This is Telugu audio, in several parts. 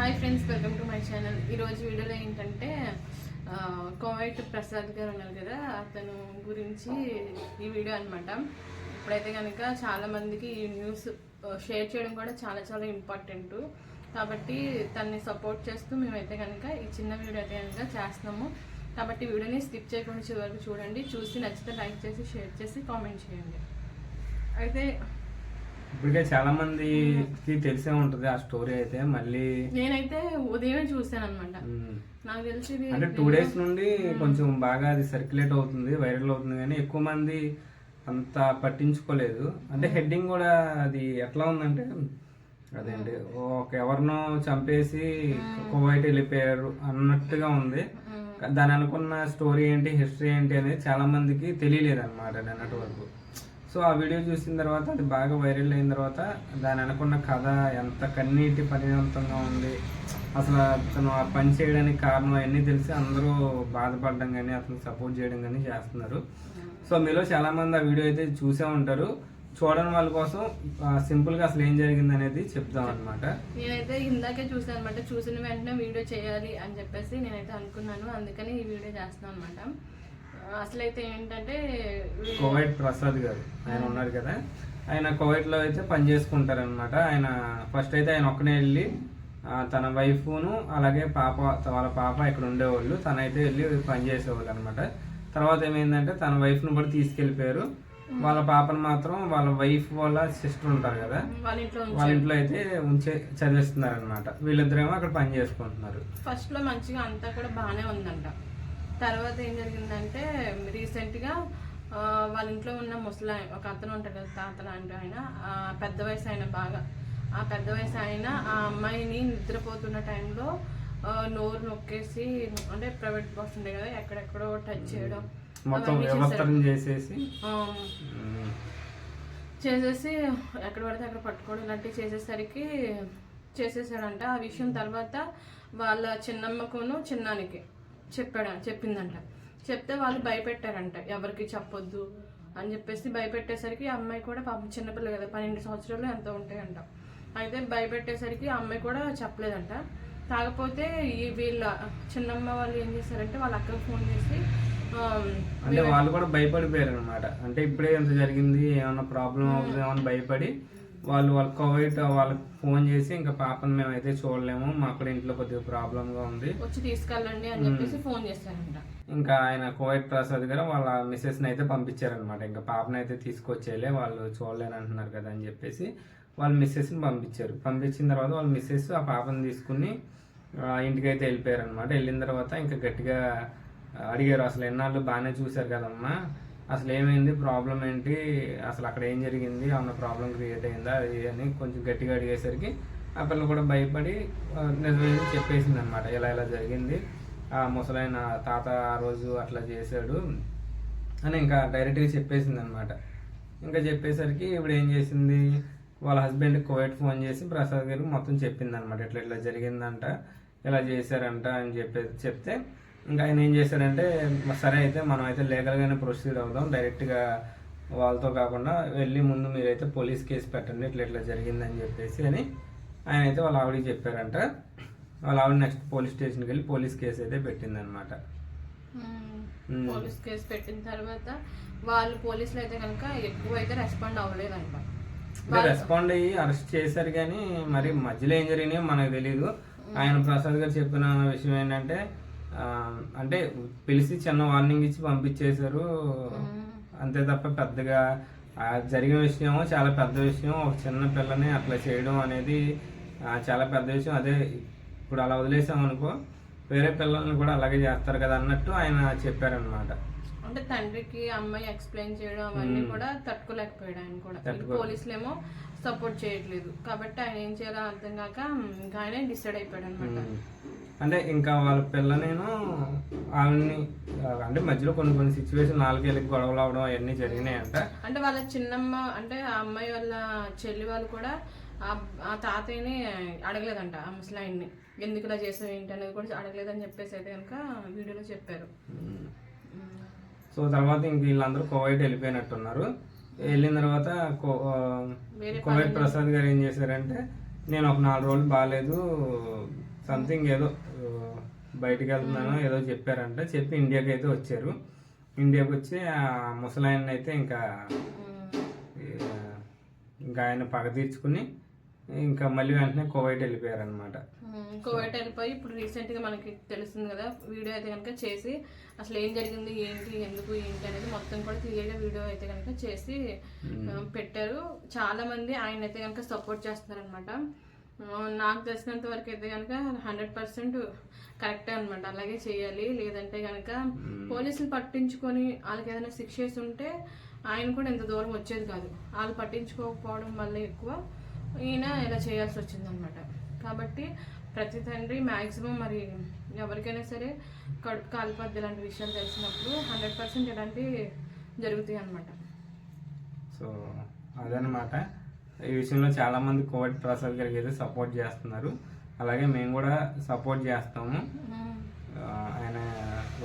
Hi friends welcome to my channel. ఈరోజు వీడియోలో ఏంటంటే కోవైట్ ప్రసాద్ గారు ఉన్నారు కదా అతను గురించి ఈ వీడియో అనమాట ఇప్పుడైతే కనుక చాలామందికి ఈ న్యూస్ షేర్ చేయడం కూడా చాలా చాలా ఇంపార్టెంట్. కాబట్టి తనని సపోర్ట్ చేస్తూ మేమైతే కనుక ఈ చిన్న వీడియో అయితే కనుక చేస్తున్నాము. కాబట్టి వీడియోని స్కిప్ చేయకుండా చివరి వరకు చూడండి. చూసి నచ్చితే లైక్ చేసి షేర్ చేసి కామెంట్ చేయండి. అయితే ఇప్పటికే చాలా మందికి తెలిసే ఉంటది ఆ స్టోరీ అయితే మళ్ళీ నేనైతే ఉదయమే చూసాను అనమాట నాకు తెలిసి అంటే టూ డేస్ నుండి కొంచెం బాగా అది సర్క్యులేట్ అవుతుంది వైరల్ అవుతుంది కానీ ఎక్కువ మంది అంత పట్టించుకోలేదు. అంటే హెడ్డింగ్ కూడా అది ఎట్లా ఉందంటే అదేంటి ఒక ఎవరినో చంపేసి కువైట్ వెళ్ళిపోయారు అన్నట్టుగా ఉంది. దాని అనుకున్న స్టోరీ ఏంటి హిస్టరీ ఏంటి అనేది చాలా మందికి తెలియలేదు అనమాట నిన్నటి వరకు సో ఆ వీడియో చూసిన తర్వాత అది బాగా వైరల్ అయిన తర్వాత దాని అనుకున్న కథ ఎంత కన్నీటి పరిణామంతంగా ఉంది. అసలు అతను ఆ పని చేయడానికి కారణం అవన్నీ తెలిసి అందరూ బాధపడడం కానీ అతను సపోర్ట్ చేయడం కానీ చేస్తున్నారు. సో మీలో చాలామంది ఆ వీడియో అయితే చూసే ఉంటారు. చూడని వాళ్ళ కోసం సింపుల్గా అసలు ఏం జరిగింది అనేది చెప్తాం అనమాట నేనైతే ఇందాకే చూసాను అనమాట చూసిన వెంటనే వీడియో చేయాలి అని చెప్పేసి నేనైతే అనుకున్నాను. అందుకని ఈ వీడియో చేస్తున్నాను అనమాట అసలైతే ఏంటంటే కోవైట్ ప్రసాద్ గారు ఆయన ఉన్నారు కదా. ఆయన కోవైట్లో అయితే పని చేసుకుంటారు అనమాట ఆయన ఫస్ట్ అయితే ఆయన ఒక్కనే వెళ్ళి తన వైఫ్ను అలాగే పాప వాళ్ళ పాప ఇక్కడ ఉండేవాళ్ళు. తనైతే వెళ్ళి పని చేసేవాళ్ళు అనమాట తర్వాత ఏమైందంటే తన వైఫ్ను కూడా తీసుకెళ్ళిపోయారు వాళ్ళ పాపను మాత్రం వాళ్ళ వైఫ్ వాళ్ళ సిస్టర్ ఉంటారు కదా. వాళ్ళ ఇంట్లో వాళ్ళ ఇంట్లో అయితే ఉంచే చదివిస్తున్నారు అనమాట వీళ్ళిద్దరేమో అక్కడ పని చేసుకుంటున్నారు. ఫస్ట్లో మంచిగా అంతా కూడా బాగానే ఉందంట. తర్వాత ఏం జరిగిందంటే రీసెంట్గా ఆ, వాళ్ళ ఇంట్లో ఉన్న ముసలా ఒక అతను ఉంటాడు కదా తాత లాంటి ఆయన పెద్ద వయసు ఆయన బాగా. ఆ పెద్ద వయసు ఆయన ఆ అమ్మాయిని నిద్రపోతున్న టైంలో నోరు నొక్కేసి అంటే ప్రైవేట్ బాక్స్ ఉండే కదా ఎక్కడెక్కడో టచ్ చేయడం మొత్తం చేసేసి? చేసేసి ఎక్కడ పడితే అక్కడ పట్టుకోవడం ఇలాంటివి చేసేసరికి చేసేసాడంట. ఆ విషయం తర్వాత వాళ్ళ చిన్నమ్మకును చిన్నానికి. చెప్పాడు చెప్పిందంట. చెప్తే వాళ్ళు భయపెట్టారంట. ఎవరికి చెప్పొద్దు అని చెప్పేసి భయపెట్టేసరికి ఆ అమ్మాయి కూడా పాపం చిన్నపిల్ల కదా పన్నెండు సంవత్సరాలు ఎంతో ఉంటాయంట. అయితే భయపెట్టేసరికి ఆ అమ్మాయి కూడా చెప్పలేదంట. కాకపోతే ఈ వీళ్ళ చిన్నమ్మ వాళ్ళు ఏం చేశారంటే వాళ్ళ అక్కకు ఫోన్ చేసి అంటే వాళ్ళు కూడా భయపడిపోయారు అనమాట అంటే ఇప్పుడే ఎంత జరిగింది ఏమైనా ప్రాబ్లం అవుతుంది ఏమైనా భయపడి వాళ్ళు వాళ్ళ కోవిడ్ వాళ్ళకి ఫోన్ చేసి ఇంకా పాపను మేమైతే చూడలేము. మాకు కూడా ఇంట్లో కొద్దిగా ప్రాబ్లం గా ఉంది. వచ్చి తీసుకెళ్ళండి అని చెప్పేసి ఫోన్ చేశారంట. ఇంకా ఆయన కోవిడ్ ప్రసాద్ గారు వాళ్ళ మిస్సెస్ని అయితే పంపించారనమాట ఇంకా పాపను అయితే తీసుకొచ్చేలే వాళ్ళు చూడలేని అంటున్నారు కదా అని చెప్పేసి వాళ్ళ మిస్సెస్ని పంపించారు. పంపించిన తర్వాత వాళ్ళ మిస్సెస్ ఆ పాపను తీసుకుని ఇంటికైతే వెళ్ళిపోయారు అనమాట వెళ్ళిన తర్వాత ఇంకా గట్టిగా అడిగారు. అసలు ఎన్నాళ్ళు బాగానే చూశారు కదమ్మా. అసలు ఏమైంది ప్రాబ్లం ఏంటి? అసలు అక్కడ ఏం జరిగింది? ఏమన్నా ప్రాబ్లం క్రియేట్ అయిందా? అది అని కొంచెం గట్టిగా అడిగేసరికి ఆ పిల్ల కూడా భయపడి ఆ, చెప్పేసింది అనమాట ఇలా ఇలా జరిగింది? ఆ ముసలైన తాత ఆ రోజు అట్లా చేశాడు అని ఇంకా డైరెక్ట్గా చెప్పేసింది అనమాట ఇంకా చెప్పేసరికి ఇప్పుడు ఏం చేసింది? వాళ్ళ హస్బెండ్ కోవిడ్ ఫోన్ చేసి ప్రసాద్ గారికి మొత్తం చెప్పింది అనమాట ఇట్లా ఇట్లా జరిగిందంట? ఇలా చేశారంట అని చెప్పేసి చెప్తే ఇంకా ఆయన ఏం చేశారంటే "మ- సరే అయితే మనం అయితే లీగల్గానే ప్రొసీడ్ అవుదాం. డైరెక్ట్గా వాళ్ళతో కాకుండా వెళ్ళి ముందు మీరైతే పోలీస్ కేసు పెట్టండి ఇట్లా ఇట్లా జరిగిందని చెప్పేసి అని ఆయన అయితే వాళ్ళ ఆవిడకి చెప్పారంట. వాళ్ళ ఆవిడ నెక్స్ట్ పోలీస్ స్టేషన్కి వెళ్ళి పోలీస్ కేసు అయితే పెట్టిందనమాట. పోలీస్ కేసు పెట్టిన తర్వాత వాళ్ళు పోలీసులు అయితే కనుక ఎక్కువ అయితే రెస్పాండ్ అవ్వలేదంట రెస్పాండ్ అయ్యి అరెస్ట్ చేశారు కానీ మరి మధ్యలో ఏం జరిగినాయో మనకు తెలియదు ఆయన ప్రసాద్ గారు చెప్పిన విషయం ఏంటంటే అంటే పిలిచి చిన్న వార్నింగ్ ఇచ్చి పంపించేశారు. అంతే తప్ప పెద్దగా జరిగిన విషయం చాలా పెద్ద విషయం ఒక చిన్న పిల్లని అట్లా చేయడం అనేది చాలా పెద్ద విషయం. అదే ఇప్పుడు అలా వదిలేసాం అనుకో వేరే పిల్లల్ని కూడా అలాగే చేస్తారు కదా అన్నట్టు ఆయన చెప్పారనమాట అంటే తండ్రికి అమ్మాయి ఎక్స్ప్లెయిన్ చేయడం అవన్నీ కూడా తట్టుకోలేకపోయాడు ఆయన కూడా. పోలీసులు ఏమో సపోర్ట్ చేయట్లేదు. కాబట్టి ఆయన ఏం చేయాలో అర్థం కాక ఇంకా ఆయన డిసైడ్ అయిపోయాడు అనమాట. అంటే ఇంకా వాళ్ళ పిల్ల నేను ఆవిడ్ని అంటే మధ్యలో కొన్ని కొన్ని సిచ్యువేషన్ నాలుగేళ్ళకి గొడవలు అవడం అవన్నీ జరిగినాయంట. అంటే వాళ్ళ చిన్నమ్మ అంటే ఆ అమ్మాయి వాళ్ళ చెల్లి వాళ్ళు కూడా ఆ- తాతయ్యని అడగలేదంట ఆ ముసలాయిన్ని ఎందుకు ఇలా చేసావు ఏంటి అనేది కూడా అడగలేదని చెప్పేసి అయితే కనుక వీడియోలో చెప్పారు. సో తర్వాత ఇంక వీళ్ళందరూ కోవైట్ వెళ్ళిపోయినట్టున్నారు. వెళ్ళిన తర్వాత కోవైట్ ప్రసాద్ గారు ఏం చేశారంటే నేను ఒక నాలుగు రోజులు బాగాలేదు సంథింగ్ ఏదో ఆ, బయటికి వెళ్తున్నాను ఏదో చెప్పారంట. చెప్పి ఇండియాకి అయితే వచ్చారు. ఇండియాకి వచ్చి ఆ ముసలాయన అయితే ఇంకా ఇంకా ఆయన పగ తీర్చుకుని ఇంకా మళ్ళీ వెంటనే కువైట్ వెళ్ళిపోయారు అనమాట ఉమ్, కువైట్ వెళ్ళిపోయి ఇప్పుడు రీసెంట్గా మనకి తెలుస్తుంది కదా వీడియో అయితే కనుక చేసి అసలు ఏం జరిగింది ఏంటి ఎందుకు ఏంటి అనేది మొత్తం కూడా క్లియర్గా వీడియో అయితే కనుక చేసి పెట్టారు చాలా మంది ఆయన అయితే కనుక సపోర్ట్ చేస్తున్నారనమాట. నాకు తెలిసినంత వరకు అయితే కనుక హండ్రెడ్ పర్సెంట్ కరెక్టే అనమాట అలాగే చేయాలి. లేదంటే కనుక పోలీసులు పట్టించుకొని వాళ్ళకి ఏదైనా శిక్ష ఉంటే ఆయన కూడా ఇంత దూరం వచ్చేది కాదు. వాళ్ళు పట్టించుకోకపోవడం వల్ల ఎక్కువ ఈయన ఇలా చేయాల్సి వచ్చిందనమాట కాబట్టి ప్రతి తండ్రి మ్యాక్సిమం మరి ఎవరికైనా సరే కడుపు కాలిపద్ది ఇలాంటి విషయాలు తెలిసినప్పుడు హండ్రెడ్ పర్సెంట్ ఇలాంటివి జరుగుతాయి అనమాట సో అదనమాట ఈ విషయంలో చాలా మంది కోవిడ్ ప్రసాద్ గారికి అయితే సపోర్ట్ చేస్తున్నారు. అలాగే మేము కూడా సపోర్ట్ చేస్తాము. ఆయన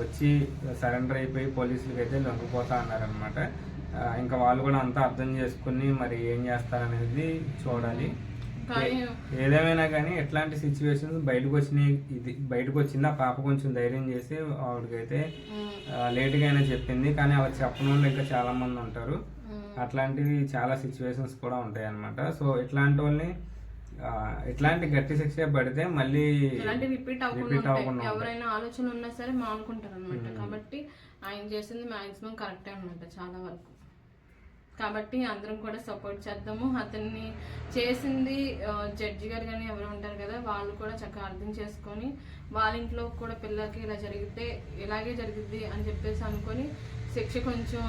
వచ్చి సరెండర్ అయిపోయి పోలీసులకి అయితే లొంగిపోతా అన్నారనమాట ఇంకా వాళ్ళు కూడా అంతా అర్థం చేసుకుని మరి ఏం చేస్తారనేది చూడాలి. ఏదేమైనా కానీ ఎట్లాంటి సిచ్యువేషన్స్ బయటకు వచ్చినాయి ఇది బయటకు వచ్చింది ఆ పాప కొంచెం ధైర్యం చేసి ఆవిడకైతే లేటుగా అయినా చెప్పింది. కానీ అలా చెప్పని వాళ్ళు ఇంకా చాలా మంది ఉంటారు. అట్లాంటివి చాలా సిచ్యువేషన్స్ కూడా ఉంటాయి అన్నమాట సో ఇట్లాంటి వాళ్ళని ఇట్లాంటి గట్టి శిక్ష పడితే మళ్ళీ రిపీట్ అవ్వకుండా ఎవరైనా ఆలోచన ఉన్నా సరే మానుకుంటారు అనమాట కాబట్టి ఆయన చేసింది మాక్సిమం కరెక్టే అనమాట చాలా వరకు. కాబట్టి అందరం కూడా సపోర్ట్ చేద్దాము. అతన్ని చేసింది జడ్జి గారు కానీ ఎవరు ఉంటారు కదా వాళ్ళు కూడా చక్కగా అర్థం చేసుకొని వాళ్ళ ఇంట్లో కూడా పిల్లలకి ఇలా జరిగితే ఇలాగే జరిగిద్ది అని చెప్పేసి అనుకొని శిక్ష కొంచెం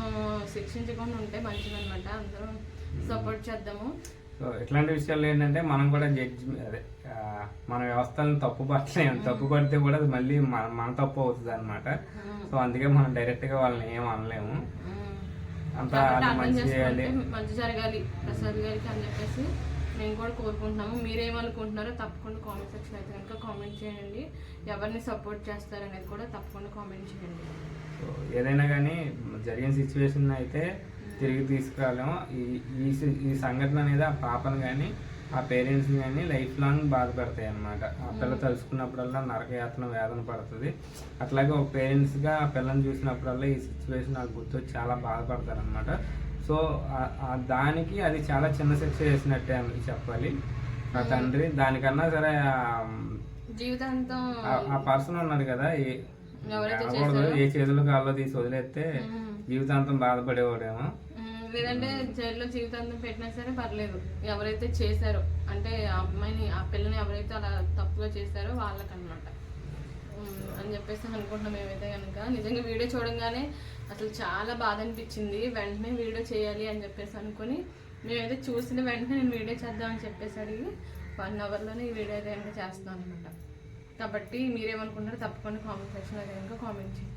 శిక్షించకుండా ఉంటే మంచిదన్నమాట. అందరం సపోర్ట్ చేద్దాము. సో ఇట్లాంటి విషయాలు ఏంటంటే మనం కూడా జడ్జి అదే మన వ్యవస్థలను తప్పు పట్టలేము తప్పు పడితే కూడా అది మళ్ళీ మన మన తప్పు అవుతుంది అనమాట సో అందుకే మనం డైరెక్ట్గా వాళ్ళని ఏం అనలేము. అంతా మంచి చేయాలి. మంచి జరగాలి ప్రసాద్ గారికి అని చెప్పేసి మేము కూడా కోరుకుంటున్నాము. మీరేమనుకుంటున్నారో తప్పకుండా కామెంట్ సెక్షన్ అయితే కనుక కామెంట్ చేయండి. ఎవరిని సపోర్ట్ చేస్తారనేది కూడా తప్పకుండా కామెంట్ చేయండి. సో ఏదైనా కానీ జరిగిన సిచ్యువేషన్ అయితే తిరిగి తీసుకురాలేము. ఈ ఈ సంఘటన అనేది ఆ పాపను కానీ ఆ పేరెంట్స్ కానీ లైఫ్ లాంగ్ బాధ పెడతాయి అనమాట ఆ పిల్ల తలుచుకున్నప్పుడల్లా నరకయాతన వేదన పడుతుంది. అట్లాగే ఒక పేరెంట్స్గా ఆ పిల్లని చూసినప్పుడల్లా ఈ సిచ్యువేషన్ నాకు గుర్తొచ్చి చాలా బాధపడతారు అనమాట సో దానికి అది చాలా చిన్న శిక్ష చేసినట్టే అని చెప్పాలి. ఆ తండ్రి దానికన్నా సరే ఆ- జీవితాంతం ఆ- పర్సన్ ఉన్నాడు కదా ఏ- చేతులు కాల్లో తీసి వదిలేస్తే మ్మ్. జీవితాంతం బాధపడేవాడేమో. లేదంటే జైల్లో జీవితాంతం పెట్టినా సరే పర్లేదు. ఎవరైతే చేశారో అంటే ఆ అమ్మాయిని ఆ పిల్లని ఎవరైతే అలా తప్పుగా చేశారో వాళ్ళకనమాట అని చెప్పేసి అనుకుంటున్నాం మేమైతే కనుక నిజంగా వీడియో చూడంగానే అసలు చాలా బాధ అనిపించింది. వెంటనే వీడియో చేయాలి అని చెప్పేసి అనుకుని మేమైతే చూసిన వెంటనే నేను వీడియో చేద్దామని చెప్పేసి అడిగి వన్ అవర్లోనే ఈ వీడియో అయితే కనుక చేస్తున్నాను అనమాట కాబట్టి మీరేమనుకుంటారో తప్పకుండా కామెంట్ సెక్షన్లో కనుక కామెంట్ చేయండి.